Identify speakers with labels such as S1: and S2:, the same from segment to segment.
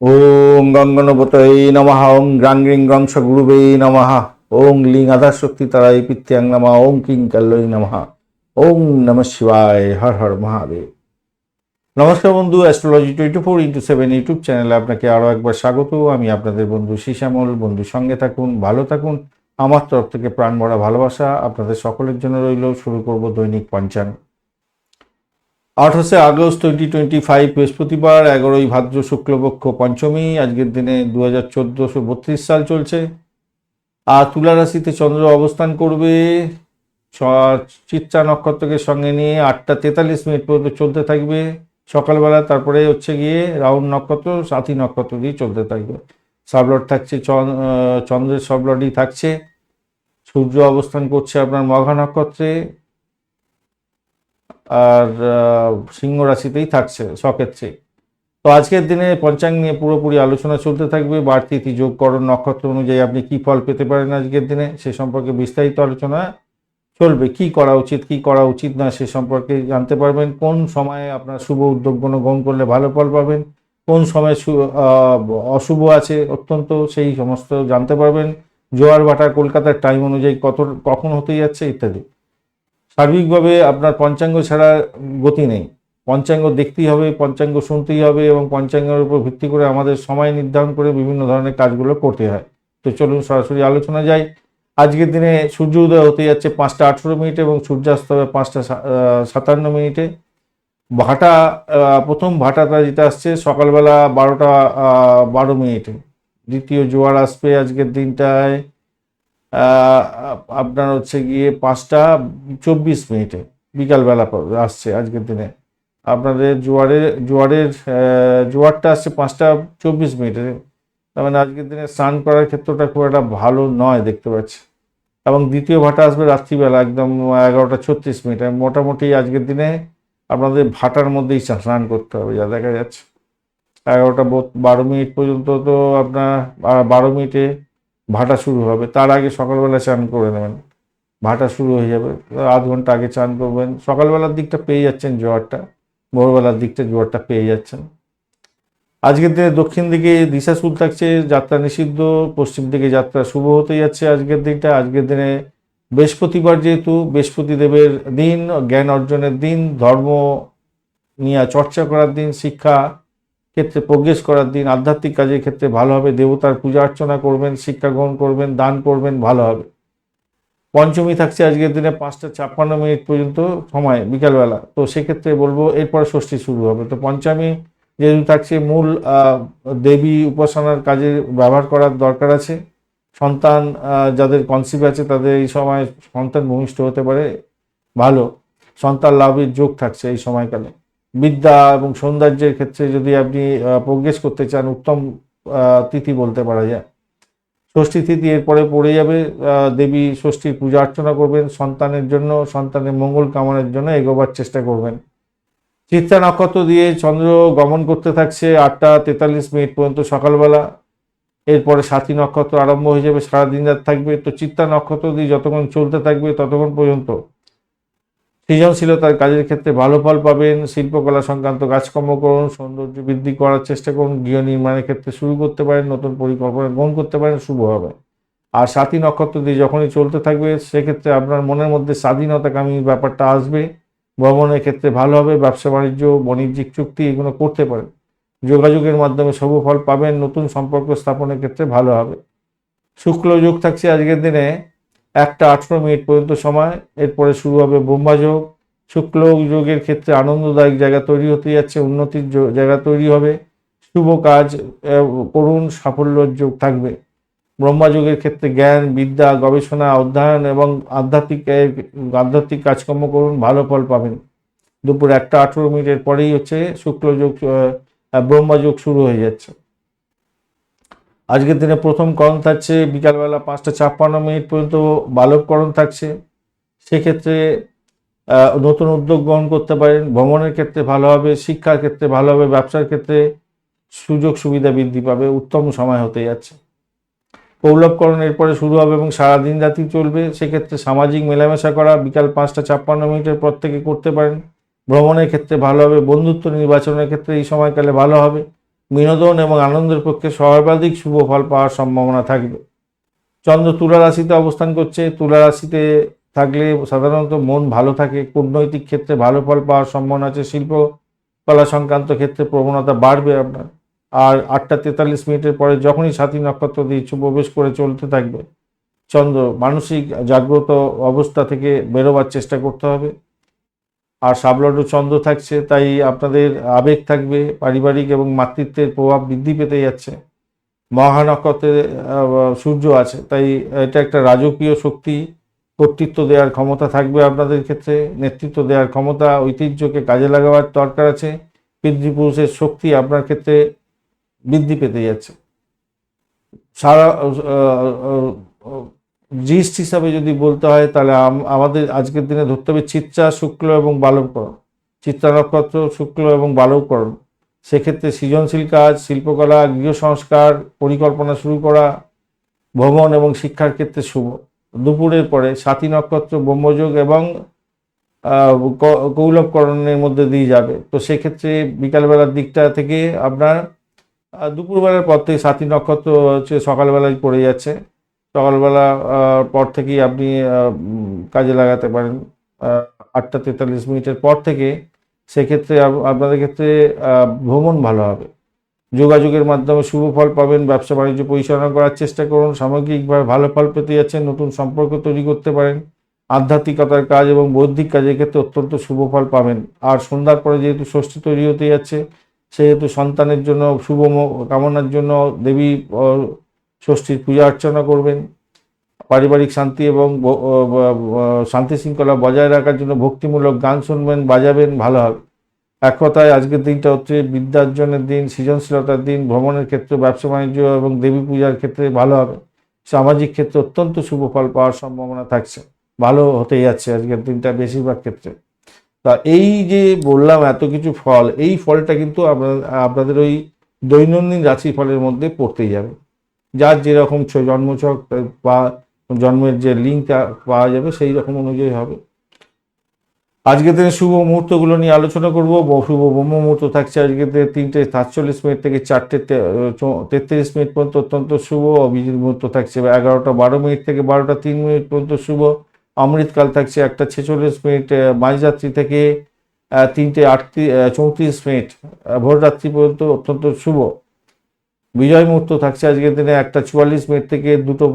S1: ওং গঙ্গনপতয়ে নমঃ ওং গ্রাং গ্রিং গ্রং গুরুবে নমঃ ওং লিং আধার শক্তি তারাই পিত্যাং নমঃ ওং কিং কাল্লই নমঃ ওং নম শিবায়, হর হর মহাদেব। নমস্কার বন্ধু astrology twenty four into seven YouTube চ্যানেলে আপনাকে আরও একবার স্বাগত। আমি আপনাদের বন্ধু শিশামল বন্ধু, সঙ্গে থাকুন, ভালো থাকুন। আমার তরফ থেকে প্রাণ ভরা ভালোবাসা আপনাদের সকলের জন্য রইল। শুরু করব দৈনিক পঞ্চাঙ্গ আঠাশে আগস্ট টোয়েন্টি টোয়েন্টি ফাইভ বৃহস্পতিবার, এগারোই ভাদ্র শুক্লপক্ষ পঞ্চমী, আজকের দিনে দু হাজার চোদ্দোশো বত্রিশ সাল চলছে। আর তুলা রাশিতে চন্দ্র অবস্থান করবে। চিত্রা নক্ষত্রকে সঙ্গে নিয়ে আটটা তেতাল্লিশ মিনিট পর্যন্ত চলতে থাকবে। সকালবেলা তারপরে হচ্ছে গিয়ে রাউন্ড নক্ষত্র, সাথী নক্ষত্র দিয়ে চলতে থাকবে। সাবলট থাকছে চন্দ্রের সবলটই থাকছে। সূর্য অবস্থান করছে আপনার মঘা নক্ষত্রে। আর সিংহ রাশিতেই থাকছে সক্ষেত্রে তো আজকের দিনে পঞ্চাঙ্গ নিয়ে পুরোপুরি আলোচনা চলতে থাকবে। বাড়তি যোগকরণ নক্ষত্র অনুযায়ী আপনি কি ফল পেতে পারেন আজকের দিনে, সে সম্পর্কে বিস্তারিত আলোচনা চলবে। কি করা উচিত, কি করা উচিত না, সে সম্পর্কে জানতে পারবেন। কোন সময়ে আপনার শুভ উদ্যোগ কোনো গ্রহণ করলে ভালো ফল পাবেন? কোন সময় অশুভ আছে অত্যন্ত, সেই সমস্ত জানতে পারবেন। জোয়ার ভাটা কলকাতার টাইম অনুযায়ী কত, কখন হতে যাচ্ছে, ইত্যাদি। সার্বিকভাবে আপনার পঞ্চাঙ্গ ছাড়া গতি নেই। পঞ্চাঙ্গ দেখতেই হবে, পঞ্চাঙ্গ শুনতেই হবে এবং পঞ্চাঙ্গের উপর ভিত্তি করে আমাদের সময় নির্ধারণ করে বিভিন্ন ধরনের কাজগুলো করতে হয়। তো চলুন সরাসরি আলোচনা যাই। আজকের দিনে সূর্য উদয় হতে যাচ্ছে পাঁচটা আঠেরো মিনিটে এবং সূর্যাস্ত হবে পাঁচটা সাতান্ন মিনিটে। ভাটা প্রথম ভাটাটা যেটা আসছে সকালবেলা বারোটা বারো মিনিটে। দ্বিতীয় জোয়ার আসবে আজকের দিনটায়। আপনার হচ্ছে গিয়ে পাঁচটা চব্বিশ মিনিটে, বিকালবেলা আসছে আজকের দিনে। আপনাদের জোয়ারের জোয়ারের জোয়ারটা আসছে পাঁচটা চব্বিশ মিনিটে। তার মানে আজকের দিনে স্নান করার ক্ষেত্রটা খুব একটা ভালো নয় দেখতে পাচ্ছি। এবং দ্বিতীয় ভাটা আসবে রাত্রিবেলা, একদম এগারোটা ছত্রিশ মিনিট। মোটামুটি আজকের দিনে আপনাদের ভাটার মধ্যেই স্নান করতে হবে, যা দেখা যাচ্ছে। এগারোটা বারো মিনিট পর্যন্ত তো আপনার বারো মিনিটে ভাটা শুরু হবে। তার আগে সকালবেলা চান করে নেবেন। ভাটা শুরু হয়ে যাবে। আধ ঘণ্টা আগে চান করবেন। সকালবেলার দিকটা পেয়ে যাচ্ছেন জোয়ারটা। ভোরবেলার দিকটা জোয়ারটা পেয়ে যাচ্ছেন। আজকের দিনে দক্ষিণ দিকে দিশা শুরু থাকছে, যাত্রা নিষিদ্ধ। পশ্চিম দিকে যাত্রা শুভ হতে যাচ্ছে আজকের দিনটা। আজকের দিনে বৃহস্পতিবার যেহেতু, বৃহস্পতিদেবের দিন, জ্ঞান অর্জনের দিন, ধর্ম নিয়ে চর্চা করার দিন, শিক্ষা ক্ষেত্রে প্রোগ্রেস করার দিন, আধ্যাত্মিক কাজের ক্ষেত্রে ভালো হবে, দেবতার পূজা অর্চনা করবেন, শিক্ষা গ্রহণ করবেন, দান করবেন, ভালো হবে। পঞ্চমী থাকছে আজকের দিনে পাঁচটা ছাপ্পান্ন মিনিট পর্যন্ত সময়, বিকালবেলা। তো সেক্ষেত্রে বলব এরপর ষষ্ঠী শুরু হবে। তো পঞ্চমী যেহেতু থাকছে, মূল দেবী উপাসনার কাজে ব্যবহার করার দরকার আছে। সন্তান যাদের কনসিভ আছে, তাদের এই সময় সন্তান ভূমিষ্ঠ হতে পারে, ভালো। সন্তান লাভের যোগ থাকছে এই সময়কালে। বিদ্যা এবং সৌন্দর্যের ক্ষেত্রে যদি আপনি প্রোগ্রেস করতে চান, উত্তম তিথি বলতে পারা যায়। ষষ্ঠী তিথি এরপরে পড়ে যাবে দেবী ষষ্ঠীর পূজা অর্চনা করবেন, সন্তানের জন্য, সন্তানের মঙ্গল কামনার জন্য এগোবার চেষ্টা করবেন। চিত্রা নক্ষত্র দিয়ে চন্দ্র গমন করতে থাকছে আটটা তেতাল্লিশ মিনিট পর্যন্ত সকালবেলা। এরপরে সাথী নক্ষত্র আরম্ভ হয়ে যাবে, সারাদিন রাত থাকবে। তো চিত্তা নক্ষত্র দিয়ে যতক্ষণ চলতে থাকবে ততক্ষণ পর্যন্ত সৃজনশীলতার কাজের ক্ষেত্রে ভালো ফল পাবেন, শিল্পকলা সংক্রান্ত কাজকর্ম করুন, সৌন্দর্য বৃদ্ধি করার চেষ্টা করুন, গৃহ নির্মাণের ক্ষেত্রে শুরু করতে পারেন, নতুন পরিকল্পনা গ্রহণ করতে পারেন, শুভ হবে। আর সাথী নক্ষত্র দিয়ে যখনই চলতে থাকবে, সেক্ষেত্রে আপনার মনের মধ্যে স্বাধীনতাকামী ব্যাপারটা আসবে। ভ্রমণের ক্ষেত্রে ভালো হবে, ব্যবসা, বাণিজ্য, বাণিজ্যিক চুক্তি এগুলো করতে পারেন। যোগাযোগের মাধ্যমে শুভ ফল পাবেন, নতুন সম্পর্ক স্থাপনের ক্ষেত্রে ভালো হবে। শুক্ল যোগ থাকছে আজকের দিনে। একটা আঠেরো মিনিট পর্যন্ত সময়, এরপরে শুরু হবে ব্রহ্মা যোগ। শুক্ল যোগের ক্ষেত্রে আনন্দদায়ক জায়গা তৈরি হতে যাচ্ছে, উন্নতির জায়গা তৈরি হবে। শুভ কাজ করুন সাফল্যের যোগ থাকবে। ব্রহ্মা যোগের ক্ষেত্রে জ্ঞান, বিদ্যা, গবেষণা, অধ্যয়ন এবং আধ্যাত্মিক আধ্যাত্মিক কাজকর্ম করুন, ভালো ফল পাবেন। দুপুর একটা আঠেরো মিনিটের পরেই হচ্ছে শুক্ল যোগ ব্রহ্মা যোগ শুরু হয়ে যাচ্ছে। আজকের দিনে প্রথম করণ থাকছে বিকালবেলা পাঁচটা ছাপ্পান্ন মিনিট পর্যন্ত বালককরণ থাকছে। সেক্ষেত্রে নতুন উদ্যোগ গ্রহণ করতে পারেন। ভ্রমণের ক্ষেত্রে ভালো হবে, শিক্ষার ক্ষেত্রে ভালো হবে, ব্যবসার ক্ষেত্রে সুযোগ সুবিধা বৃদ্ধি পাবে, উত্তম সময় হতে যাচ্ছে। পৌলভকরণ এরপরে শুরু হবে এবং সারাদিন রাতি চলবে। সেক্ষেত্রে সামাজিক মেলামেশা করা, বিকাল পাঁচটা ছাপ্পান্ন মিনিটের পর থেকে করতে পারেন। ভ্রমণের ক্ষেত্রে ভালো হবে, বন্ধুত্ব নির্বাচনের ক্ষেত্রে এই সময়কালে ভালো হবে। বিনোদন এবং আনন্দের পক্ষে সর্বাধিক শুভ ফল পাওয়ার সম্ভাবনা থাকবে। চন্দ্র তুলা রাশিতে অবস্থান করছে। তুলা রাশিতে থাকলে সাধারণত মন ভালো থাকে, কূটনৈতিক ক্ষেত্রে ভালো ফল পাওয়ার সম্ভাবনা আছে, শিল্প, কলা সংক্রান্ত ক্ষেত্রে প্রবণতা বাড়বে আপনার। আর আটটা তেতাল্লিশ মিনিটের পরে যখনই সাথী নক্ষত্র দিয়ে প্রবেশ করে চলতে থাকবে, চন্দ্র মানসিক জাগ্রত অবস্থা থেকে বেরোবার চেষ্টা করতে হবে। আর সাবলড চন্দ্র থাকছে, তাই আপনাদের আবেগ থাকবে, পারিবারিক এবং মাতৃত্বের প্রভাব বৃদ্ধি পেতে যাচ্ছে। মহানক্ষত্রে সূর্য আছে, তাই এটা একটা রাজকীয় শক্তি, কর্তৃত্ব দেওয়ার ক্ষমতা থাকবে আপনাদের ক্ষেত্রে, নেতৃত্ব দেওয়ার ক্ষমতা, ঐতিহ্যকে কাজে লাগাবার দরকার আছে, পিতৃপুরুষের শক্তি আপনার ক্ষেত্রে বৃদ্ধি পেতে যাচ্ছে। সারা জিস্ট হিসাবে যদি বলতে হয়, তাহলে আমাদের আজকের দিনে ধরতে হবে চিত্রা, শুক্ল এবং বালবকরণ চিত্রা নক্ষত্র, শুক্ল এবং বালবকরণ সেক্ষেত্রে সৃজনশীল কাজ, শিল্পকলা, গৃহ সংস্কার, পরিকল্পনা শুরু করা, ভ্রমণ এবং শিক্ষার ক্ষেত্রে শুভ। দুপুরের পরে সাতী নক্ষত্র, ব্রহ্মযোগ এবং কৌলভকরণের মধ্যে দিয়ে যাবে। তো সেক্ষেত্রে বিকালবেলার দিকটা থেকে আপনার দুপুরবেলার পর থেকে সাতী নক্ষত্র হচ্ছে সকালবেলায় পড়ে যাচ্ছে। সকালবেলা পর থেকেই আপনি কাজে লাগাতে পারেন। আটটা তেতাল্লিশ মিনিটের পর থেকে সেক্ষেত্রে আপনাদের ক্ষেত্রে ভ্রমণ ভালো হবে। যোগাযোগের মাধ্যমে শুভ ফল পাবেন, ব্যবসা বাণিজ্য পরিচালনা করার চেষ্টা করুন, সামগ্রিকভাবে ভালো ফল পেতে যাচ্ছেন, নতুন সম্পর্ক তৈরি করতে পারেন। আধ্যাত্মিকতার কাজ এবং বৌদ্ধিক কাজের ক্ষেত্রে অত্যন্ত শুভ ফল পাবেন। আর সন্ধ্যার পরে যেহেতু ষষ্ঠী তৈরি হতে যাচ্ছে, সেহেতু সন্তানের জন্য শুভ কামনার জন্য দেবী ষষ্ঠীর পূজা অর্চনা করবেন। পারিবারিক শান্তি এবং শান্তি শৃঙ্খলা বজায় রাখার জন্য ভক্তিমূলক গান শুনবেন, বাজাবেন, ভালো হবে। এক কথায় আজকের দিনটা হচ্ছে বিদ্যার্জনের দিন, সৃজনশীলতার দিন, ভ্রমণের ক্ষেত্রে ব্যবসা বাণিজ্য এবং দেবী পূজার ক্ষেত্রে ভালো হবে। সামাজিক ক্ষেত্রে অত্যন্ত শুভ ফল পাওয়ার সম্ভাবনা থাকছে। ভালো হতে যাচ্ছে আজকের দিনটা বেশিরভাগ ক্ষেত্রে। তা এই যে বললাম এত কিছু ফল, এই ফলটা কিন্তু আপনাদের ওই দৈনন্দিন রাশি ফলের মধ্যে পড়তেই যাবে। যার যেরকম জন্মছক বা জন্মের যে লিঙ্কটা পাওয়া যাবে সেই রকম অনুযায়ী হবে। আজকের দিনে শুভ মুহূর্তগুলো নিয়ে আলোচনা করব। শুভ ব্রহ্ম মুহূর্ত থাকছে আজকের দিনে তিনটে সাতচল্লিশ মিনিট থেকে চারটে তেত্রিশ মিনিট পর্যন্ত অত্যন্ত শুভ। অভিজিৎ মুহূর্ত থাকছে এগারোটা বারো মিনিট থেকে বারোটা তিন মিনিট পর্যন্ত শুভ। অমৃতকাল থাকছে একটা ছেচল্লিশ মিনিট মাঝরাত্রি থেকে তিনটে আটত্রিশ চৌত্রিশ মিনিট ভোররাত্রি পর্যন্ত অত্যন্ত শুভ। বিজয় মুহূর্ত থাকছে আজকের দিনে। একটা চুয়াল্লিশ মিনিট থেকে দুটো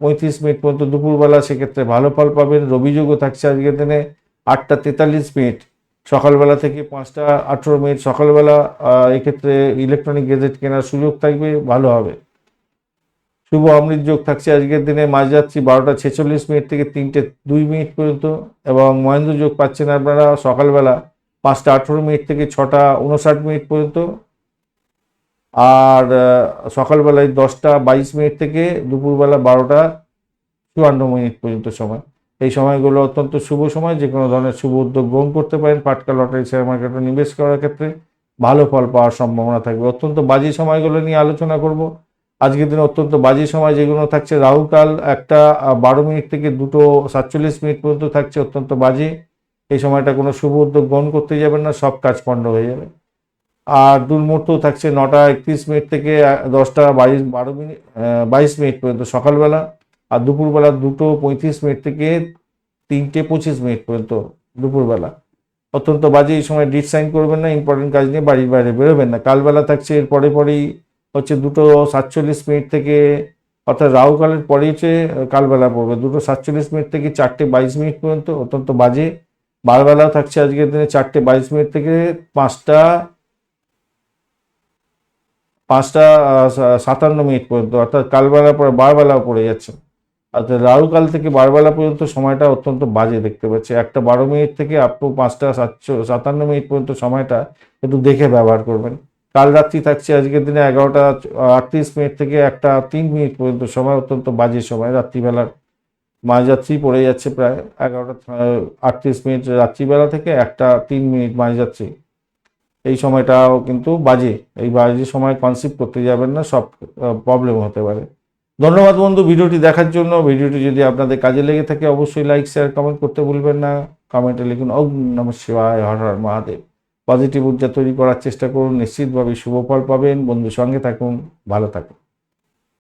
S1: পঁয়ত্রিশ মিনিট পর্যন্ত দুপুরবেলা সেক্ষেত্রে ভালো ফল পাবেন। রবিযোগও থাকছে আজকের দিনে। আটটা তেতাল্লিশ মিনিট। সকালবেলা থেকে পাঁচটা আঠেরো মিনিট। সকালবেলা এক্ষেত্রে ইলেকট্রনিক গেজেট কেনার সুযোগ থাকবে, ভালো হবে। শুভ অমৃত যোগ থাকছে আজকের দিনে। মাঝরাত্রি বারোটা ছেচল্লিশ মিনিট থেকে তিনটে দুই মিনিট পর্যন্ত। এবং মহেন্দ্র যোগ পাচ্ছেন আপনারা সকালবেলা পাঁচটা আঠেরো মিনিট থেকে ছটা উনষাট মিনিট পর্যন্ত। আর সকালবেলায় দশটা বাইশ মিনিট থেকে দুপুরবেলা বারোটা চুয়ান্ন মিনিট পর্যন্ত সময়। এই সময়গুলো অত্যন্ত শুভ সময়, যে কোনো ধরনের শুভ উদ্যোগ গ্রহণ করতে পারেন। পাটকা লটারি, শেয়ার মার্কেটে নিবেশ করার ক্ষেত্রে ভালো ফল পাওয়ার সম্ভাবনা থাকবে। অত্যন্ত বাজে সময়গুলো নিয়ে আলোচনা করব। আজকের দিনে অত্যন্ত বাজে সময় যেগুলো থাকছে। রাহুকাল একটা বারো মিনিট থেকে দুটো সাতচল্লিশ মিনিট পর্যন্ত থাকছে। অত্যন্ত বাজে। এই সময়টা কোনো শুভ উদ্যোগ গ্রহণ করতে যাবেন না, সব কাজ পণ্ড হয়ে যাবে। আর দুর্মুহূর্ত থাকছে নটা একত্রিশ মিনিট থেকে দশটা বাইশ, বারো মিনিট বাইশ মিনিট পর্যন্ত সকালবেলা আর দুপুরবেলা দুটো পঁয়ত্রিশ মিনিট থেকে তিনটে পঁচিশ মিনিট পর্যন্ত দুপুরবেলা। অত্যন্ত বাজে এই সময় ডিট সাইন করবেন না ইম্পর্টেন্ট কাজ নিয়ে বাড়ির বাইরে বেরোবেন না। কালবেলা থাকছে এর পরে পরেই হচ্ছে দুটো সাতচল্লিশ মিনিট থেকে, অর্থাৎ রাহুকালের পরে হচ্ছে কালবেলা পড়বে। দুটো সাতচল্লিশ মিনিট থেকে চারটে বাইশ মিনিট পর্যন্ত, অত্যন্ত বাজে। বারবেলা থাকছে আজকের দিনে চারটে বাইশ মিনিট থেকে পাঁচটা পাঁচটা সাতান্ন মিনিট পর্যন্ত, অর্থাৎ কালবেলা পরে, বারবেলা পড়ে যাচ্ছে। অর্থাৎ রাহুকাল থেকে বারবেলা পর্যন্ত সময়টা অত্যন্ত বাজে দেখতে পাচ্ছি। একটা বারো মিনিট থেকে আপ টু পাঁচটা সাতশো সাতান্ন মিনিট পর্যন্ত সময়টা একটু দেখে ব্যবহার করবেন। কাল রাত্রি থাকছে, আজকের দিনে এগারোটা, আটত্রিশ মিনিট থেকে একটা তিন মিনিট পর্যন্ত সময়, অত্যন্ত বাজে সময়, রাত্রিবেলার। মাঝরাত্রি পড়ে যাচ্ছে প্রায় এগারোটা আটত্রিশ মিনিট, রাত্রিবেলা থেকে একটা তিন মিনিট মাঝরাত্রি। এই সময়টাও কিন্তু বাজে। এই বাজে সময় কনসিভ করতে যাবেন না, সব প্রবলেম হতে পারে। ধন্যবাদ বন্ধু ভিডিওটি দেখার জন্য। ভিডিওটি যদি আপনাদের কাজে লেগে থাকে, অবশ্যই লাইক শেয়ার কমেন্ট করতে ভুলবেন না। কমেন্টে লিখুন, ওম নম শিবায়, হর হর মহাদেব। পজিটিভ ঊর্জা তৈরি করার চেষ্টা করুন, নিশ্চিতভাবে শুভ ফল পাবেন। বন্ধুর সঙ্গে থাকুন, ভালো থাকুন।